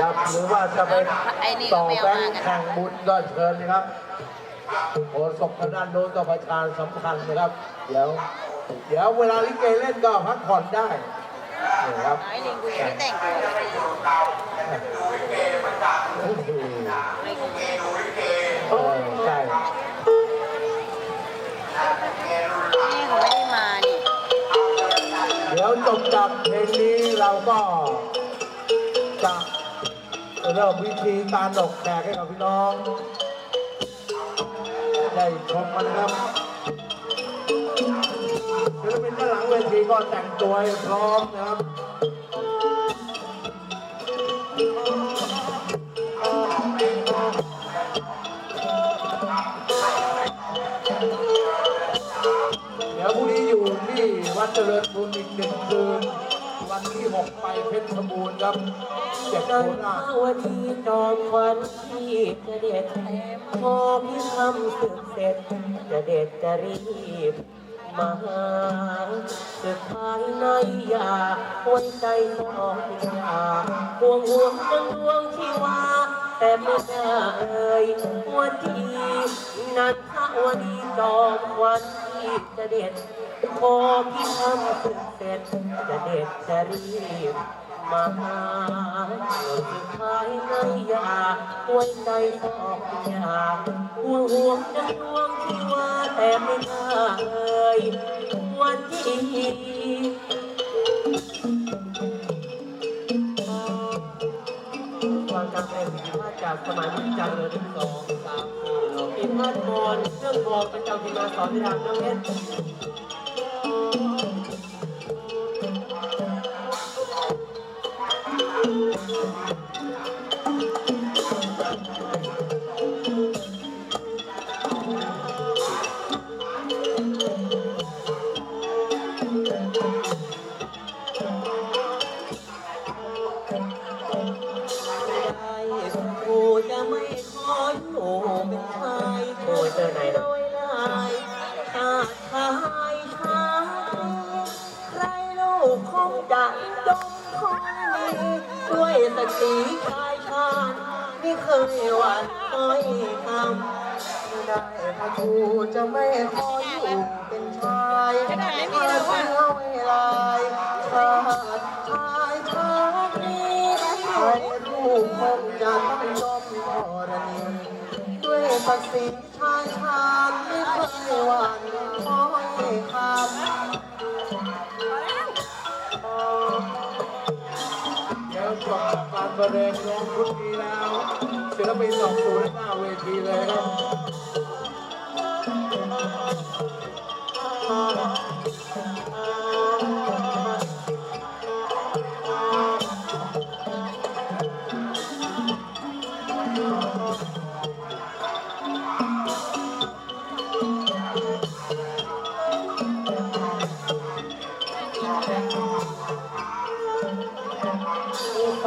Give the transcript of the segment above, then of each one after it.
ครับ หรือว่าจะไปไอ้นี่ก็ต่อไม่เอาแบงมาค์กันแข่งบุญก็เชิญนะครับโอ้ศพทางด้านโน้นก็ประชาสำคัญนะครับ เดี๋ยว เดี๋ยวเวลาลิเกเล่นก็พักผ่อนได้นี่ครับ เริ่มวิธีการดอกแขกให้กับพี่น้อง ได้ชมกันนะครับศิลปินด้านหลังเวทีก็แต่งตัวพร้อมนะครับ บูรณ์ครับเจ็ดนัโคนนราชวันนี้จอมควันที่จะเด็ดพอพี่ทำศึกเสร็จจะเด็ดจะรีบ มาหาสุดท้ายในอยากไว้ใจสองอยากห่วงห่วงจนดวงที่ว่า แต่ไม่ได้เอ่ยวันที่นันทวันนี้จอมควันที่จะเด็ดพอพี่ทำศึกเสร็จจะเด็ดจะรีบ มาหาสุดท้ายในอยากไว้ใจสองอยากห่วงห่วงจะดวงที่ว่าแต่ไม่น่าเอ่ยวันที่ความจำเป็นผิดพลาจากสมัยมุขจันทร์เลยหนึ่งสองสามสี่ผิดพลาดบอลเรื่องบอลเป็นเจ้าที่มาสอนที่ทางน้องเพชร คงมีด้วยสติชายชาญไม่เคยหวั่นต้อยคำไม่ได้พระกูจะไม่ขออยู่เป็นชายพาเพื่อเวลาชาติ เดี๋ยวจบการประเด็นลงชุดนี้แล้วศิลปินสองศูนย์หน้าเวทีเลยครับ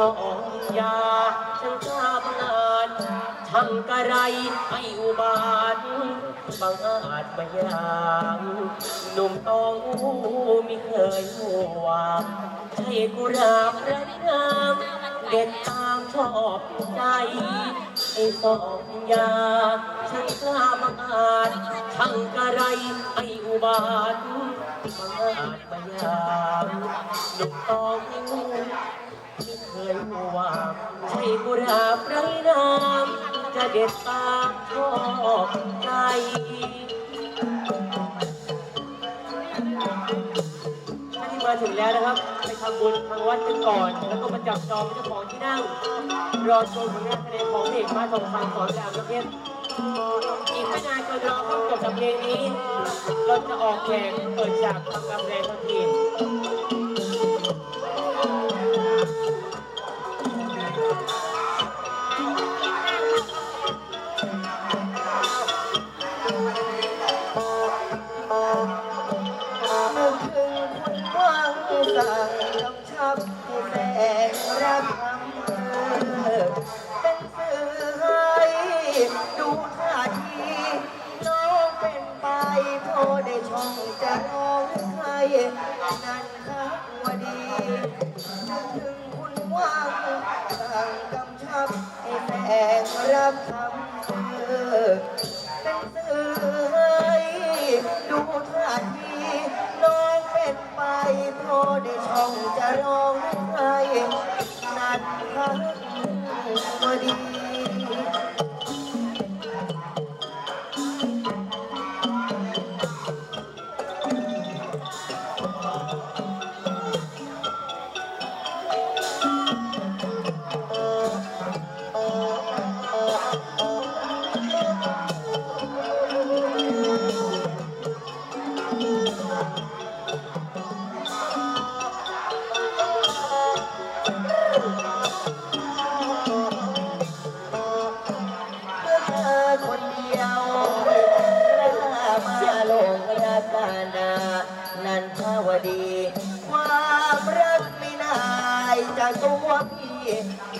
องยาฉันกล้าบังาจทำกระไรให้อุบาทบังอาจมาอย่างหนุ่มตองม่เคยหัวใช่กุราบไรน้ำเด็ดตามชอบใจไอ้สองยาฉันกล้าบังอาจทำกระไรให้อุบาทบังอาจมาอย่างหนุ่มตอง ว่าใช่กุราบไรน้ำจะเด็ดตามชอบใจท่านที่มาถึงแล้วนะครับ ไปทำบุญทางวัดกันก่อน แล้วก็มาจับจองเจ้าของที่นั่ง รอชมผลงานแสดงของเอกมาทองคำสอนรามน้ำเพชรอีกไม่นานก็รอเข้าจบกับเพลงนี้ เราจะออกแข่งเปิดฉากทำการแสดงทันที สาวชับให้แสงรับคำเธอเป็นสื่อให้ดูท่าทีน้องเป็นไปพอได้ช่องจะร้องใครนั้นค่ะวดีนึถึงคุณว่างสั่งกำชับให้แสงรับคำเธอ ได้ช่องจะร้องไห้นัดพักพอดี ความรักไม่นายจะตัวพี่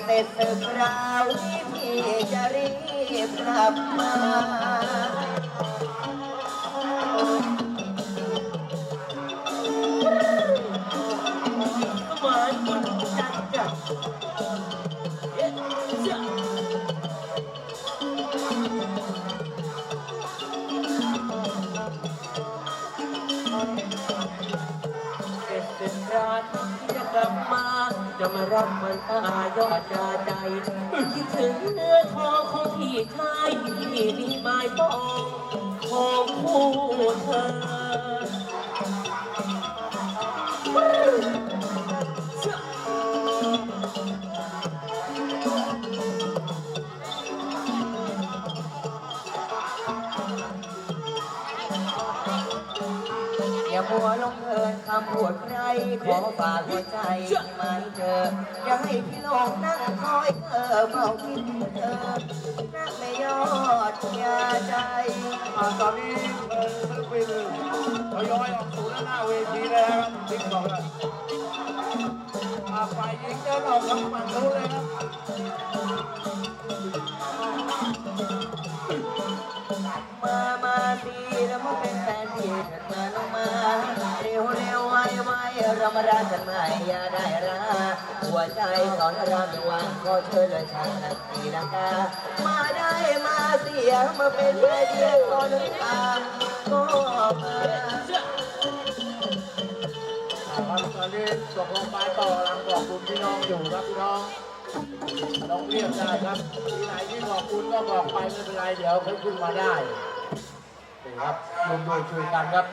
เสร็จคราวนี้พี่จะรีบกลับมาเหวานคนจัดจ้ะ จะมารับมันตายอดยาใจ คิดถึงเนื้อทองของพี่ชายที่มีไม้ปองของคู่เธอ คำพูดใครขอฝากหัวใจไม่เจออย่าให้พี่หลงนั่งคอยเธอเฝ้าคิดเธอนักไม่ยอดยาใจอ่าตอนนี้เอ่อศิลปินทยอยออกสู่ด้านหน้าเวทีเลยนะครับทิ้งบอกเลยอ่าฝ่ายหญิงเดินออกทางฝั่งนู้นเลยครับ เรามารักกันใหม่อย่าได้รักหัวใจสอนรำวางก็เชิญเลยชาติตีลังกามาได้มาเสียมาเป็นแค่เดียวก็นึกตามก็มาครับตอนนี้ตกลงไปต่อกำลังบอกคุณพี่น้องอยู่ครับพี่น้องลองเรียกได้ครับที่ไหนที่บอกคุณก็บอกไปไม่เป็นไรเดี๋ยวเขาขึ้นมาได้ครับรวมโดยช่วยกันครับ